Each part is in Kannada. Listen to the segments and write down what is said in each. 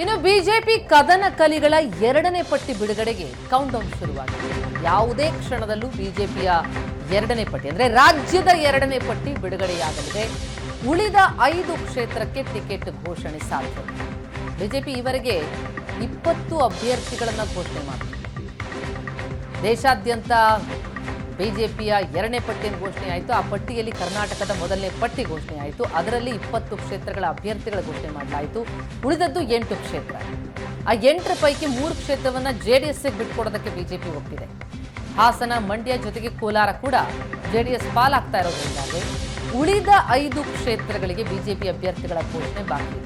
ಇನ್ನು ಬಿಜೆಪಿ ಕದನ ಕಲಿಗಳ ಎರಡನೇ ಪಟ್ಟಿ ಬಿಡುಗಡೆಗೆ ಕೌಂಟ್ ಡೌನ್ ಶುರುವಾಗಿದೆ. ಯಾವುದೇ ಕ್ಷಣದಲ್ಲೂ ಬಿಜೆಪಿಯ ಎರಡನೇ ಪಟ್ಟಿ, ಅಂದ್ರೆ ರಾಜ್ಯದ ಎರಡನೇ ಪಟ್ಟಿ ಬಿಡುಗಡೆಯಾಗಲಿದೆ. ಉಳಿದ ಐದು ಕ್ಷೇತ್ರಕ್ಕೆ ಟಿಕೆಟ್ ಘೋಷಣೆ ಸಾಧ್ಯ. ಬಿಜೆಪಿ ಈವರೆಗೆ ಇಪ್ಪತ್ತು ಅಭ್ಯರ್ಥಿಗಳನ್ನು ಘೋಷಣೆ ಮಾಡಿದೆ. ದೇಶಾದ್ಯಂತ ಬಿಜೆಪಿಯ ಎರಡನೇ ಪಟ್ಟಿಯ ಘೋಷಣೆ ಆಯಿತು. ಆ ಪಟ್ಟಿಯಲ್ಲಿ ಕರ್ನಾಟಕದ ಮೊದಲನೇ ಪಟ್ಟಿ ಘೋಷಣೆ ಆಯಿತು. ಅದರಲ್ಲಿ ಇಪ್ಪತ್ತು ಕ್ಷೇತ್ರಗಳ ಅಭ್ಯರ್ಥಿಗಳ ಘೋಷಣೆ ಮಾಡಲಾಯಿತು. ಉಳಿದದ್ದು ಎಂಟು ಕ್ಷೇತ್ರ. ಆ ಎಂಟರ ಪೈಕಿ ಮೂರು ಕ್ಷೇತ್ರವನ್ನು ಜೆ ಡಿ ಎಸ್ಗೆ ಬಿಟ್ಕೊಡೋದಕ್ಕೆ ಬಿಜೆಪಿ ಒಪ್ಪಿದೆ. ಹಾಸನ, ಮಂಡ್ಯ ಜೊತೆಗೆ ಕೋಲಾರ ಕೂಡ ಜೆ ಡಿ ಎಸ್ ಪಾಲಾಗ್ತಾ ಇರೋದ್ರಿಂದಾಗಿ ಉಳಿದ ಐದು ಕ್ಷೇತ್ರಗಳಿಗೆ ಬಿಜೆಪಿ ಅಭ್ಯರ್ಥಿಗಳ ಘೋಷಣೆ ಬಾಕಿ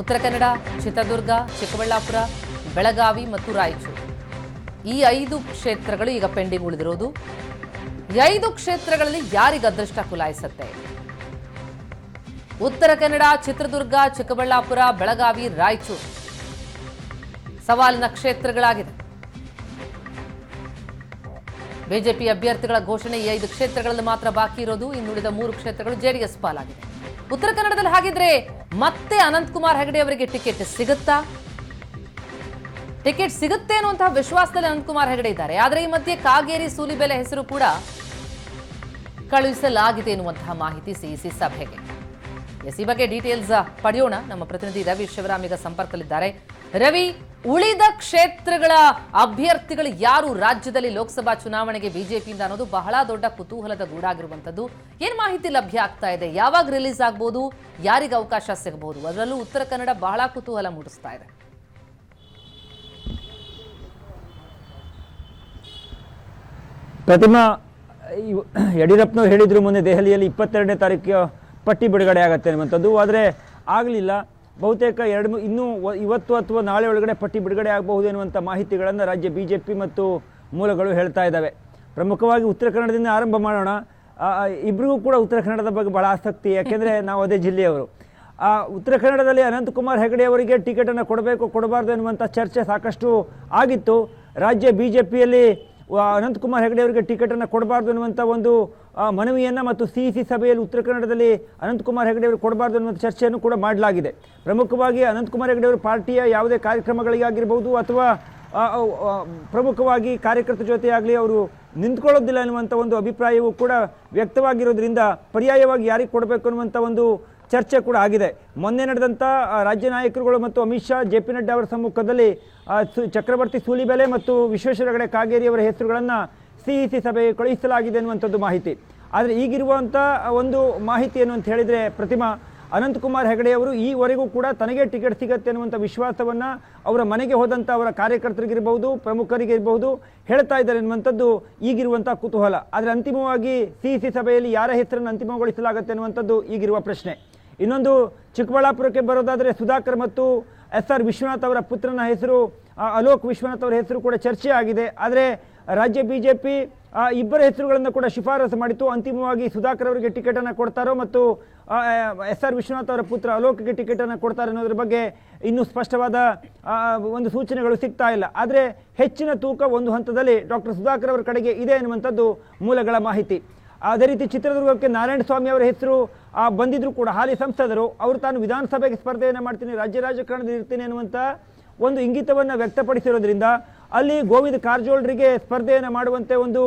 ಉತ್ತರ ಕನ್ನಡ, ಚಿತ್ರದುರ್ಗ, ಚಿಕ್ಕಬಳ್ಳಾಪುರ, ಬೆಳಗಾವಿ ಮತ್ತು ರಾಯಚೂರು. ಈ ಐದು ಕ್ಷೇತ್ರಗಳು ಈಗ ಪೆಂಡಿಂಗ್ ಉಳಿದಿರೋದು. ಈ ಐದು ಕ್ಷೇತ್ರಗಳಲ್ಲಿ ಯಾರಿಗೆ ಅದೃಷ್ಟ ಕುಲಾಯಿಸುತ್ತೆ? ಉತ್ತರ ಕನ್ನಡ, ಚಿತ್ರದುರ್ಗ, ಚಿಕ್ಕಬಳ್ಳಾಪುರ, ಬೆಳಗಾವಿ, ರಾಯಚೂರು. ಸವಾಲಿನ ಕ್ಷೇತ್ರಗಳಾಗಿದೆ. ಬಿಜೆಪಿ ಅಭ್ಯರ್ಥಿಗಳ ಘೋಷಣೆ ಈ ಐದು ಕ್ಷೇತ್ರಗಳಲ್ಲಿ ಮಾತ್ರ ಬಾಕಿ ಇರೋದು. ಇನ್ನುಳಿದ ಮೂರು ಕ್ಷೇತ್ರಗಳು ಜೆಡಿಎಸ್ ಪಾಲಾಗಿದೆ. ಉತ್ತರ ಕನ್ನಡದಲ್ಲಿ ಹಾಗಿದ್ರೆ ಮತ್ತೆ ಅನಂತಕುಮಾರ್ ಹೆಗಡೆ ಅವರಿಗೆ ಟಿಕೆಟ್ ಸಿಗುತ್ತಾ? ಟಿಕೆಟ್ ಸಿಗುತ್ತೆ ಅನ್ನುವಂತಹ ವಿಶ್ವಾಸದಲ್ಲಿ ಅನಂತಕುಮಾರ್ ಹೆಗಡೆ ಇದ್ದಾರೆ. ಆದರೆ ಈ ಮಧ್ಯೆ ಕಾಗೇರಿ ಸೂಲಿಬೆಲೆ ಹೆಸರು ಕೂಡ ಕಳುಹಿಸಲಾಗಿದೆ ಎನ್ನುವಂತಹ ಮಾಹಿತಿ ಸಿಇಸಿ ಸಭೆಗೆ. ಎಸ್, ಈ ಬಗ್ಗೆ ಡೀಟೇಲ್ಸ್ ಪಡೆಯೋಣ. ನಮ್ಮ ಪ್ರತಿನಿಧಿ ರವಿ ಶಿವರಾಮ್ ಈಗ ಸಂಪರ್ಕದಲ್ಲಿದ್ದಾರೆ. ರವಿ, ಉಳಿದ ಕ್ಷೇತ್ರಗಳ ಅಭ್ಯರ್ಥಿಗಳು ಯಾರು? ರಾಜ್ಯದಲ್ಲಿ ಲೋಕಸಭಾ ಚುನಾವಣೆಗೆ ಬಿಜೆಪಿಯಿಂದ ಅನ್ನೋದು ಬಹಳ ದೊಡ್ಡ ಕುತೂಹಲದ ಗೂಡಾಗಿರುವಂಥದ್ದು. ಏನ್ ಮಾಹಿತಿ ಲಭ್ಯ ಆಗ್ತಾ ಇದೆ? ಯಾವಾಗ ರಿಲೀಸ್ ಆಗ್ಬೋದು? ಯಾರಿಗೆ ಅವಕಾಶ ಸಿಗಬಹುದು ಅದರಲ್ಲೂ ಉತ್ತರ ಕನ್ನಡ ಬಹಳ ಕುತೂಹಲ ಮೂಡಿಸ್ತಾ ಇದೆ. ಪ್ರತಿಮಾ ಯಡಿಯೂರಪ್ಪನ ಹೇಳಿದ್ರು ಮೊನ್ನೆ ದೆಹಲಿಯಲ್ಲಿ ಇಪ್ಪತ್ತೆರಡನೇ ತಾರೀಕು ಪಟ್ಟಿ ಬಿಡುಗಡೆ ಆಗುತ್ತೆ ಅನ್ನುವಂಥದ್ದು. ಆದರೆ ಆಗಲಿಲ್ಲ. ಬಹುತೇಕ ಎರಡು ಇನ್ನೂ ಇವತ್ತು ಅಥವಾ ನಾಳೆ ಒಳಗಡೆ ಪಟ್ಟಿ ಬಿಡುಗಡೆ ಆಗಬಹುದು ಎನ್ನುವಂಥ ಮಾಹಿತಿಗಳನ್ನು ರಾಜ್ಯ ಬಿ ಜೆ ಪಿ ಮತ್ತು ಮೂಲಗಳು ಹೇಳ್ತಾ ಇದ್ದಾವೆ. ಪ್ರಮುಖವಾಗಿ ಉತ್ತರ ಕನ್ನಡದಿಂದ ಆರಂಭ ಮಾಡೋಣ. ಇಬ್ರಿಗೂ ಕೂಡ ಉತ್ತರ ಕನ್ನಡದ ಬಗ್ಗೆ ಭಾಳ ಆಸಕ್ತಿ, ಯಾಕೆಂದರೆ ನಾವು ಅದೇ ಜಿಲ್ಲೆಯವರು. ಉತ್ತರ ಕನ್ನಡದಲ್ಲಿ ಅನಂತಕುಮಾರ್ ಹೆಗಡೆ ಅವರಿಗೆ ಟಿಕೆಟನ್ನು ಕೊಡಬೇಕು, ಕೊಡಬಾರ್ದು ಎನ್ನುವಂಥ ಚರ್ಚೆ ಸಾಕಷ್ಟು ಆಗಿತ್ತು. ರಾಜ್ಯ ಬಿ ಜೆ ಪಿಯಲ್ಲಿ ಅನಂತಕುಮಾರ್ ಹೆಗಡೆ ಅವರಿಗೆ ಟಿಕೆಟನ್ನು ಕೊಡಬಾರ್ದು ಅನ್ನುವಂಥ ಒಂದು ಮನವಿಯನ್ನು ಮತ್ತು ಸಿ ಸಿ ಸಭೆಯಲ್ಲಿ ಉತ್ತರ ಕನ್ನಡದಲ್ಲಿ ಅನಂತಕುಮಾರ್ ಹೆಗಡೆ ಅವರು ಕೊಡಬಾರ್ದು ಅನ್ನುವಂಥ ಚರ್ಚೆಯನ್ನು ಕೂಡ ಮಾಡಲಾಗಿದೆ. ಪ್ರಮುಖವಾಗಿ ಅನಂತಕುಮಾರ್ ಹೆಗಡೆ ಅವರು ಪಾರ್ಟಿಯ ಯಾವುದೇ ಕಾರ್ಯಕ್ರಮಗಳಿಗಾಗಿರ್ಬೋದು ಅಥವಾ ಪ್ರಮುಖವಾಗಿ ಕಾರ್ಯಕರ್ತರ ಜೊತೆ ಆಗಲಿ ಅವರು ನಿಂತ್ಕೊಳ್ಳೋದಿಲ್ಲ ಅನ್ನುವಂಥ ಒಂದು ಅಭಿಪ್ರಾಯವೂ ಕೂಡ ವ್ಯಕ್ತವಾಗಿರೋದ್ರಿಂದ ಪರ್ಯಾಯವಾಗಿ ಯಾರಿಗೆ ಕೊಡಬೇಕು ಅನ್ನುವಂಥ ಒಂದು ಚರ್ಚೆ ಕೂಡ ಆಗಿದೆ. ಮೊನ್ನೆ ನಡೆದಂಥ ರಾಜ್ಯ ನಾಯಕರುಗಳು ಮತ್ತು ಅಮಿತ್ ಶಾ, ಜೆ ಪಿ ನಡ್ಡಾ ಅವರ ಸಮ್ಮುಖದಲ್ಲಿ ಸು- ಚಕ್ರವರ್ತಿ ಸೂಲಿಬೆಲೆ ಮತ್ತು ವಿಶ್ವೇಶ್ವರ ಹೆಗಡೆ ಕಾಗೇರಿ ಅವರ ಹೆಸರುಗಳನ್ನು ಸಿ ಸಭೆಗೆ ಕಳುಹಿಸಲಾಗಿದೆ ಅನ್ನುವಂಥದ್ದು ಮಾಹಿತಿ. ಆದರೆ ಈಗಿರುವಂಥ ಒಂದು ಮಾಹಿತಿ ಏನು ಅಂತ ಹೇಳಿದರೆ ಪ್ರತಿಮಾ, ಅನಂತಕುಮಾರ್ ಹೆಗಡೆಯವರು ಈವರೆಗೂ ಕೂಡ ತನಗೆ ಟಿಕೆಟ್ ಸಿಗತ್ತೆ ಅನ್ನುವಂಥ ವಿಶ್ವಾಸವನ್ನು ಅವರ ಮನೆಗೆ ಹೋದಂಥ ಅವರ ಕಾರ್ಯಕರ್ತರಿಗಿರ್ಬೋದು ಪ್ರಮುಖರಿಗಿರ್ಬೋದು ಹೇಳ್ತಾ ಇದ್ದಾರೆ ಅನ್ನುವಂಥದ್ದು ಈಗಿರುವಂಥ ಕುತೂಹಲ. ಆದರೆ ಅಂತಿಮವಾಗಿ ಸಿ ಸಿ ಸಭೆಯಲ್ಲಿ ಯಾರ ಹೆಸರನ್ನು ಅಂತಿಮಗೊಳಿಸಲಾಗುತ್ತೆ ಅನ್ನುವಂಥದ್ದು ಈಗಿರುವ ಪ್ರಶ್ನೆ. ಇನ್ನೊಂದು ಚಿಕ್ಕಬಳ್ಳಾಪುರಕ್ಕೆ ಬರೋದಾದರೆ ಸುಧಾಕರ್ ಮತ್ತು ಎಸ್ ಆರ್ ವಿಶ್ವನಾಥ್ ಅವರ ಪುತ್ರನ ಹೆಸರು ಅಲೋಕ್ ವಿಶ್ವನಾಥ್ ಅವರ ಹೆಸರು ಕೂಡ ಚರ್ಚೆ ಆಗಿದೆ. ಆದರೆ ರಾಜ್ಯ ಬಿ ಜೆ ಪಿ ಇಬ್ಬರ ಹೆಸರುಗಳನ್ನು ಕೂಡ ಶಿಫಾರಸು ಮಾಡಿತು ಅಂತಿಮವಾಗಿ ಸುಧಾಕರ್ ಅವರಿಗೆ ಟಿಕೆಟನ್ನು ಕೊಡ್ತಾರೋ ಮತ್ತು ಎಸ್ ಆರ್ ವಿಶ್ವನಾಥ್ ಅವರ ಪುತ್ರ ಅಲೋಕ್ಗೆ ಟಿಕೆಟನ್ನು ಕೊಡ್ತಾರೆ ಅನ್ನೋದ್ರ ಬಗ್ಗೆ ಇನ್ನೂ ಸ್ಪಷ್ಟವಾದ ಒಂದು ಸೂಚನೆಗಳು ಸಿಗ್ತಾ ಇಲ್ಲ. ಆದರೆ ಹೆಚ್ಚಿನ ತೂಕ ಒಂದು ಹಂತದಲ್ಲಿ ಡಾಕ್ಟರ್ ಸುಧಾಕರ್ ಅವರ ಕಡೆಗೆ ಇದೆ ಎನ್ನುವಂಥದ್ದು ಮೂಲಗಳ ಮಾಹಿತಿ. ಅದೇ ರೀತಿ ಚಿತ್ರದುರ್ಗಕ್ಕೆ ನಾರಾಯಣ ಸ್ವಾಮಿ ಅವರ ಹೆಸರು ಬಂದಿದ್ರು ಕೂಡ ಹಾಲಿ ಸಂಸದರು, ಅವರು ತಾನು ವಿಧಾನಸಭೆಗೆ ಸ್ಪರ್ಧೆಯನ್ನು ಮಾಡ್ತೀನಿ, ರಾಜ್ಯ ರಾಜಕಾರಣದಲ್ಲಿ ಇರ್ತೀನಿ ಅನ್ನುವಂಥ ಒಂದು ಇಂಗಿತವನ್ನು ವ್ಯಕ್ತಪಡಿಸಿರೋದ್ರಿಂದ ಅಲ್ಲಿ ಗೋವಿಂದ ಕಾರಜೋಳರಿಗೆ ಸ್ಪರ್ಧೆಯನ್ನು ಮಾಡುವಂತೆ ಒಂದು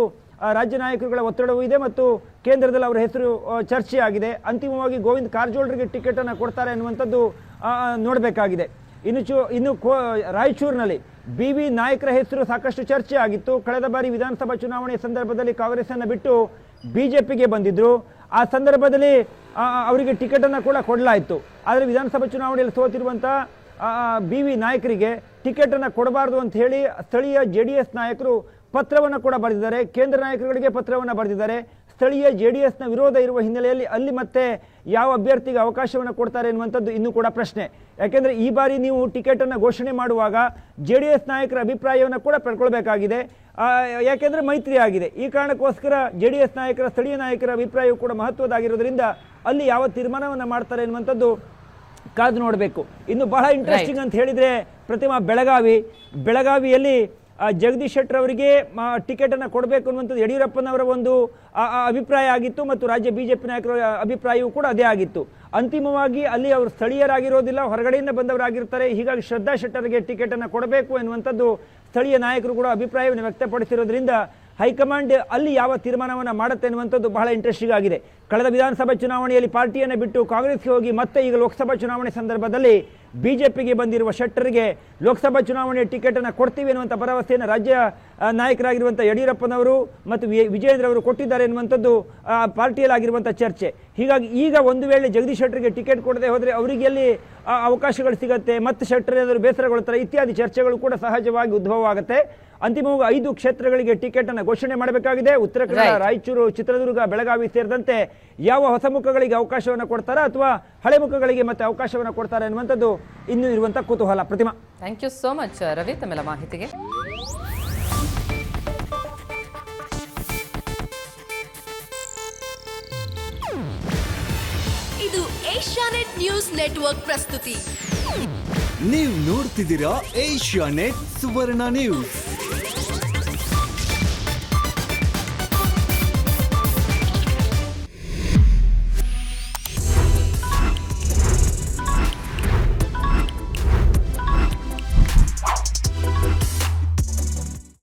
ರಾಜ್ಯ ನಾಯಕರುಗಳ ಒತ್ತಡವೂ ಇದೆ ಮತ್ತು ಕೇಂದ್ರದಲ್ಲಿ ಅವರ ಹೆಸರು ಚರ್ಚೆಯಾಗಿದೆ. ಅಂತಿಮವಾಗಿ ಗೋವಿಂದ ಕಾರಜೋಳರಿಗೆ ಟಿಕೆಟನ್ನು ಕೊಡ್ತಾರೆ ಅನ್ನುವಂಥದ್ದು ನೋಡಬೇಕಾಗಿದೆ. ಇನ್ನು ಚೂ, ಇನ್ನು ಕೋ, ರಾಯಚೂರಿನಲ್ಲಿ ಬಿ ವಿ ನಾಯಕರ ಹೆಸರು ಸಾಕಷ್ಟು ಚರ್ಚೆ ಆಗಿತ್ತು ಕಳೆದ ಬಾರಿ ವಿಧಾನಸಭಾ ಚುನಾವಣೆಯ ಸಂದರ್ಭದಲ್ಲಿ ಕಾಂಗ್ರೆಸ್ಸನ್ನು ಬಿಟ್ಟು ಬಿ ಜೆ ಪಿಗೆ ಬಂದಿದ್ದರು ಆ ಸಂದರ್ಭದಲ್ಲಿ ಅವರಿಗೆ ಟಿಕೆಟನ್ನು ಕೂಡ ಕೊಡಲಾಯಿತು. ಆದರೆ ವಿಧಾನಸಭಾ ಚುನಾವಣೆಯಲ್ಲಿ ಸೋತಿರುವಂಥ ಬಿ ವಿ ನಾಯಕರಿಗೆ ಟಿಕೆಟನ್ನು ಕೊಡಬಾರ್ದು ಅಂತ ಹೇಳಿ ಸ್ಥಳೀಯ ಜೆ ಡಿ ಎಸ್ ನಾಯಕರು ಪತ್ರವನ್ನು ಕೂಡ ಬರೆದಿದ್ದಾರೆ. ಕೇಂದ್ರ ನಾಯಕರುಗಳಿಗೆ ಪತ್ರವನ್ನು ಬರೆದಿದ್ದಾರೆ. ಸ್ಥಳೀಯ ಜೆ ಡಿ ಎಸ್ನ ವಿರೋಧ ಇರುವ ಹಿನ್ನೆಲೆಯಲ್ಲಿ ಅಲ್ಲಿ ಮತ್ತೆ ಯಾವ ಅಭ್ಯರ್ಥಿಗೆ ಅವಕಾಶವನ್ನು ಕೊಡ್ತಾರೆ ಎನ್ನುವಂಥದ್ದು ಇನ್ನೂ ಕೂಡ ಪ್ರಶ್ನೆ. ಯಾಕೆಂದರೆ ಈ ಬಾರಿ ನೀವು ಟಿಕೆಟನ್ನು ಘೋಷಣೆ ಮಾಡುವಾಗ ಜೆ ಡಿ ಎಸ್ ನಾಯಕರ ಅಭಿಪ್ರಾಯವನ್ನು ಕೂಡ ಪಡ್ಕೊಳ್ಬೇಕಾಗಿದೆ. ಯಾಕೆಂದರೆ ಮೈತ್ರಿ ಆಗಿದೆ. ಈ ಕಾರಣಕ್ಕೋಸ್ಕರ ಜೆ ಡಿ ಎಸ್ ನಾಯಕರ ಸ್ಥಳೀಯ ನಾಯಕರ ಅಭಿಪ್ರಾಯವು ಕೂಡ ಮಹತ್ವದಾಗಿರೋದ್ರಿಂದ ಅಲ್ಲಿ ಯಾವ ತೀರ್ಮಾನವನ್ನು ಮಾಡ್ತಾರೆ ಎನ್ನುವಂಥದ್ದು ಕಾದು ನೋಡಬೇಕು. ಇನ್ನು ಬಹಳ ಇಂಟ್ರೆಸ್ಟಿಂಗ್ ಅಂತ ಹೇಳಿದರೆ ಪ್ರತಿಮಾ ಬೆಳಗಾವಿ. ಬೆಳಗಾವಿಯಲ್ಲಿ ಜಗದೀಶ್ ಶೆಟ್ಟರ್ ಅವರಿಗೆ ಟಿಕೆಟನ್ನು ಕೊಡಬೇಕು ಅನ್ನುವಂಥದ್ದು ಯಡಿಯೂರಪ್ಪನವರ ಒಂದು ಅಭಿಪ್ರಾಯ ಆಗಿತ್ತು ಮತ್ತು ರಾಜ್ಯ ಬಿ ಜೆ ಪಿ ನಾಯಕರ ಅಭಿಪ್ರಾಯವೂ ಕೂಡ ಅದೇ ಆಗಿತ್ತು. ಅಂತಿಮವಾಗಿ ಅಲ್ಲಿ ಅವರು ಸ್ಥಳೀಯರಾಗಿರೋದಿಲ್ಲ ಹೊರಗಡೆಯಿಂದ ಬಂದವರಾಗಿರ್ತಾರೆ. ಹೀಗಾಗಿ ಶ್ರದ್ಧಾ ಶೆಟ್ಟರ್ಗೆ ಟಿಕೆಟನ್ನು ಕೊಡಬೇಕು ಎನ್ನುವಂಥದ್ದು ಸ್ಥಳೀಯ ನಾಯಕರು ಕೂಡ ಅಭಿಪ್ರಾಯವನ್ನು ವ್ಯಕ್ತಪಡಿಸಿರೋದ್ರಿಂದ ಹೈಕಮಾಂಡ್ ಅಲ್ಲಿ ಯಾವ ತೀರ್ಮಾನವನ್ನು ಮಾಡುತ್ತೆ ಅನ್ನುವಂಥದ್ದು ಬಹಳ ಇಂಟ್ರೆಸ್ಟಿಂಗ್ ಆಗಿದೆ. ಕಳೆದ ವಿಧಾನಸಭಾ ಚುನಾವಣೆಯಲ್ಲಿ ಪಾರ್ಟಿಯನ್ನು ಬಿಟ್ಟು ಕಾಂಗ್ರೆಸ್ಗೆ ಹೋಗಿ ಮತ್ತೆ ಈಗ ಲೋಕಸಭಾ ಚುನಾವಣೆ ಸಂದರ್ಭದಲ್ಲಿ ಬಿಜೆಪಿಗೆ ಬಂದಿರುವ ಶೆಟ್ಟರ್ಗೆ ಲೋಕಸಭಾ ಚುನಾವಣೆ ಟಿಕೆಟನ್ನು ಕೊಡ್ತೀವಿ ಎನ್ನುವಂಥ ಭರವಸೆಯನ್ನು ರಾಜ್ಯ ನಾಯಕರಾಗಿರುವಂಥ ಯಡಿಯೂರಪ್ಪನವರು ಮತ್ತು ವಿಜಯೇಂದ್ರ ಅವರು ಕೊಟ್ಟಿದ್ದಾರೆ ಎನ್ನುವಂಥದ್ದು ಆ, ಪಾರ್ಟಿಯಲ್ಲಿ ಆಗಿರುವಂಥ ಚರ್ಚೆ. ಹೀಗಾಗಿ ಈಗ ಒಂದು ವೇಳೆ ಜಗದೀಶ್ ಶೆಟ್ಟರ್ಗೆ ಟಿಕೆಟ್ ಕೊಡದೆ ಹೋದರೆ ಅವರಿಗೆ ಎಲ್ಲಿ ಅವಕಾಶಗಳು ಸಿಗುತ್ತೆ ಮತ್ತು ಶೆಟ್ಟರ್ ಏನಾದರೂ ಬೇಸರಗೊಳ್ತಾರೆ ಇತ್ಯಾದಿ ಚರ್ಚೆಗಳು ಕೂಡ ಸಹಜವಾಗಿ ಉದ್ಭವ ಆಗುತ್ತೆ ಅಂತಿಮವಾಗಿ ಐದು ಕ್ಷೇತ್ರಗಳಿಗೆ ಟಿಕೆಟ್ ಅನ್ನು ಘೋಷಣೆ ಮಾಡಬೇಕಾಗಿದೆ. ಉತ್ತರ ಕನ್ನಡ ರಾಯಚೂರು ಚಿತ್ರದುರ್ಗ ಬೆಳಗಾವಿ ಸೇರಿದಂತೆ ಯಾವ ಹೊಸ ಮುಖಗಳಿಗೆ ಅವಕಾಶವನ್ನು ಕೊಡ್ತಾರಾ ಅಥವಾ ಹಳೆ ಮುಖಗಳಿಗೆ ಮತ್ತೆ ಅವಕಾಶವನ್ನು ಕೊಡ್ತಾರೆ ಅನ್ನುವಂಥದ್ದು ಇನ್ನೂ ಇರುವಂಥ ಕುತೂಹಲ. Pratima. Thank you so much Ravi ತಮ್ಮೆಲ್ಲ ಮಾಹಿತಿಗೆ. ಇದು ಏಷ್ಯಾನೆಟ್ ನ್ಯೂಸ್ ನೆಟ್ವರ್ಕ್ ಪ್ರಸ್ತುತಿ. ನೀವು ನೋಡ್ತಿದ್ದೀರಾ ಏಷ್ಯಾ ನೆಟ್ ಸುವರ್ಣ ನ್ಯೂಸ್.